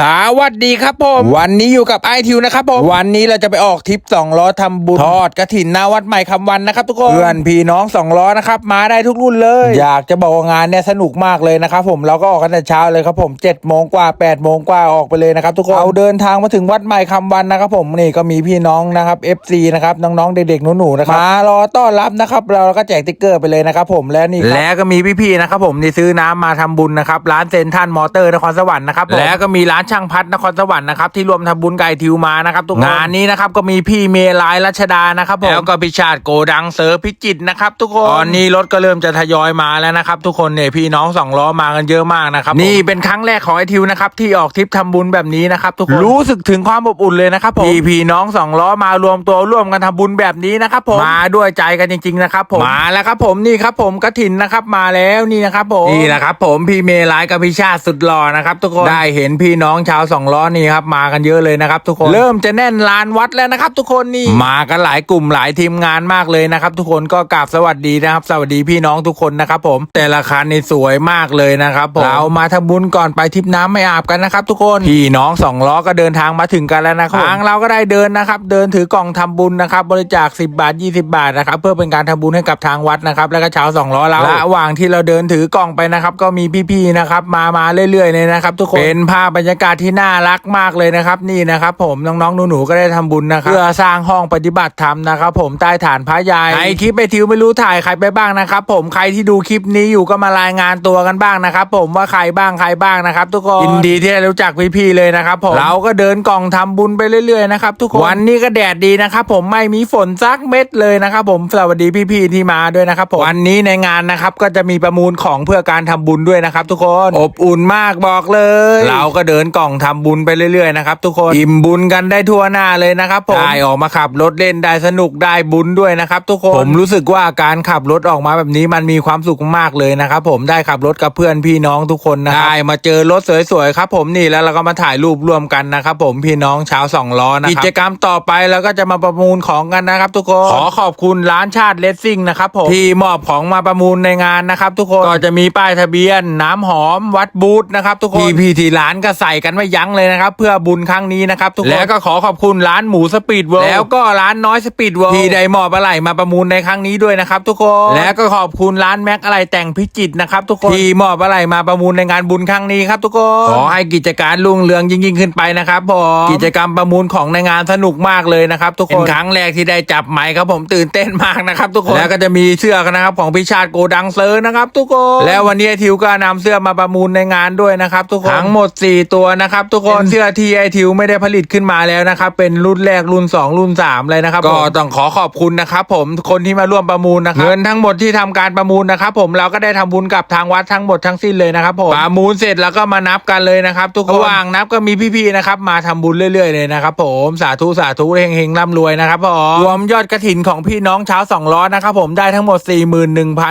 สวัสดีครับผม วันนี้อยู่กับไอทิวนะครับผมวันนี้เราจะไปออกทริปสองล้อทำบุญทอดกระถินหนาวัดใหม่คำวันนะครับทุกคนเพื่อนพี่น้องสองล้อนะครับมาได้ทุกรุ่นเลย อยากจะบอกว่างานเนี่ยสนุกมากเลยนะครับผมเราก็ออกกันแต่เช้าเลยครับผม7จ็ดโมงกว่า8ปดโมงกว่าออกไปเลยนะครับทุกคนเอาเดินทางมาถึงวัดใหม่คำวันนะครับผมนี่ก็มีพี่น้องนะครับ FC นะครับน้องๆเด็กๆหนูๆนะครับมารอต้อนรับนะครับเราก็แจกติ๊กเกอร์ไปเลยนะครับผมและนี่ครับและก็มีพี่ๆนะครับผมที่ซื้อน้ำมาทำบุญนะครับร้านเซนทรันมอเตอร์นครสวรรค์นะครับผมและก็มีร้านช่างพัดนครสวรรค์นะครับที่รวมทำบุญไก่ทิวมานะครับทุกคนงานนี้นะครับก็มีพี่เมลายรัชดานะครับผมแล้วก็พิชาติโกดังเซอร์พิจิตรนะครับ ทุกคนตอนนี้รถก็เริ่มจะทยอยมาแล้วนะครับทุกคนเนี่ยพี่น้องสองล้อมากันเยอะมากนะครับนี่เป็นครั้งแรกของไอทิวนะครับที่ออกทริปทำบุญแบบนี้นะครับทุกคนรู้สึกถึงความอบอุ่นเลยนะครับผมพี่พี่น้องสองล้อมารวมตัวร่วมกันทำบุญแบบนี้นะครับผมมาด้วยใจกันจริง ๆนะครับ ผมมาแล้วครับผมนี่ครับผมกระถินนะครับมาแล้วนี่นะครับผมนี่นะครับผมพี่เมลายกับพี่ชาติสุดหล่อนะครับทุกคนได้เห็นพี่น้องชาวสองล้อนี่ครับมากันเยอะเลยนะครับ ทุกคนเริ่มจะแน่นลานวัดแล้วนะครับ ทุกคนนี่มากันหลายกลุ่มหลายทีมงานมากเลยนะครับ ทุกคนก็กราบสวัสดีนะครับ สวัสดีพี่น้องทุกคนนะครับ ผม แต่ละคันนี่สวยมากเลยนะครับผมเรามาทำบุญก่อนไปทริปน้ำไม่อาบกันนะครับ ทุกคนพี่น้องสองล้อก็เดินทางมาถึงกันแล้วนะครับทางเราก็ได้เดินนะครับ เดินถือกล่องทำบุญนะครับ บริจาค 10 บาท 20 บาทนะครับ เพื่อเป็นการทำบุญให้กับทางวัดนะครับแล้วก็ชาวสองล้อเราระหว่างที่เราเดินถือกล่องไปนะครับ ก็มีพี่ๆนะครับ มามาเรื่อยๆเลยนะครับ ทุกคนเป็นภาพบรรยากาศการที่น่ารักมากเลยนะครับ นี่นะครับ ผมน้องๆหนูๆก็ได้ทำบุญนะครับเพื่อสร้างห้องปฏิบัติธรรมนะครับ ผมใต้ฐานพระยายในคลิปไปทิวไม่รู้ถ่ายใครไปบ้างนะครับ ผมใครที่ดูคลิปนี้อยู่ก็มารายงานตัวกันบ้างนะครับ ผมว่าใครบ้างใครบ้างนะครับ ทุกคนยินดีที่ได้รู้จักพี่ๆเลยนะครับผมเราก็เดินกล่องทำบุญไปเรื่อยๆนะครับทุกคนวันนี้ก็แดดดีนะครับ ผมไม่มีฝนซักเม็ดเลยนะครับ ผมสวัสดีพี่ๆที่มาด้วยนะครับผมวันนี้ในงานนะครับก็จะมีประมูลของเพื่อการทำบุญด้วยนะครับ ทุกคนอบอุ่นมากบอกเลย เราก็เดินกล่องทำบุญไปเรื่อยๆนะครับทุกคนอิ่มบุญกันได้ทั่วหน้าเลยนะครับผมได้ออกมาขับรถเล่นได้สนุกได้บุญด้วยนะครับทุกคนผมรู้สึกว่าการขับรถออกมาแบบนี้มันมีความสุขมากเลยนะครับผมได้ขับรถกับเพื่อนพี่น้องทุกคนนะครับได้มาเจอรถสวยๆครับผมนี่แล้วเราก็มาถ่ายรูปร่วมกันนะครับผมพี่น้องชาวสองล้อนะครับกิจกรรมต่อไปเราก็จะมาประมูลของกันนะครับทุกคนขอขอบคุณร้านชาติเลสซิ่งนะครับผมที่มอบของมาประมูลในงานนะครับทุกคนก็จะมีป้ายทะเบียน น้ำหอมวัดบูธนะครับทุกคนพี่พี่ที่ร้านก็ใส่กันไม่ยั้งเลยนะครับ เพื่อบุญครั้งนี้นะครับทุกคนแล้วก็ขอขอบคุณร้านหมูสปีดเวิลด์แล้วก็ร้านน้อยสปีดเวิลด์ที่ได้มอบอะไรมาประมูลในครั้งนี้ด้วยนะครับทุกคนแล้วก็ขอบคุณร้านแม็กอะไรแต่งพิจิตรนะครับทุกคนที่มอบอะไรมาประมูลในงานบุญครั้งนี้ครับทุกคนขอให้กิจการรุ่งเรืองยิ่งๆขึ้นไปนะครับผมกิจกรรมประมูลของในงานสนุกมากเลยนะครับทุกคนเป็นครั้งแรกที่ได้จับไมค์ครับผมตื่นเต้นมากนะครับทุกคนแล้วก็จะมีเสื้อกันนะครับของพิชาติโกดังเซอร์นะครับทุกคนแล้ววันนี้ไอทิวก็นำเสื้อมาประมูลในงานด้วยนะครับทุกคนทั้งหมด 4 ตัวนะครับ ทุกคนเสื้อที่ไอทิวไม่ได้ผลิตขึ้นมาแล้วนะครับ เป็นรุ่นแรกรุ่น 2 รุ่น3เลยนะครับก็ต้องขอขอบคุณนะครับผมคนที่มาร่วมประมูลนะครับเงินทั้งหมดที่ทำการประมูลนะครับผมเราก็ได้ทำบุญกับทางวัดทั้งหมดทั้งสิ้นเลยนะครับผมประมูลเสร็จแล้วก็มานับกันเลยนะครับ ทุกคนระหว่างนับก็มีพี่ๆนะครับมาทำบุญเรื่อยๆเลยนะครับผมสาธุสาธุเฮงๆร่ำรวยนะครับผมรวมยอดกระถินของพี่น้องชาวสองล้อนะครับผมได้ทั้งหมด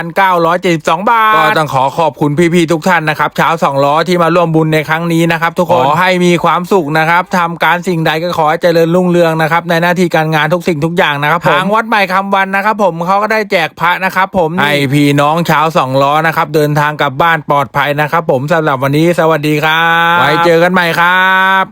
41,972 บาทก็ต้องขอขอบคุณพี่ๆทุกท่านนะครับชาวสองล้อที่มาร่วมบุญในครั้งนี้นะครับทุกคนขอให้มีความสุขนะครับทำการสิ่งใดก็ขอให้เจริญรุ่งเรืองนะครับในหน้าที่การงานทุกสิ่งทุกอย่างนะครับทางวัดใหม่คำวันนะครับ ผมเขาก็ได้แจกพระนะครับผมให้พี่น้องชาวสองล้อนะครับเดินทางกลับบ้านปลอดภัยนะครับ ผมสำหรับวันนี้สวัสดีครับ ไว้เจอกันใหม่ครับ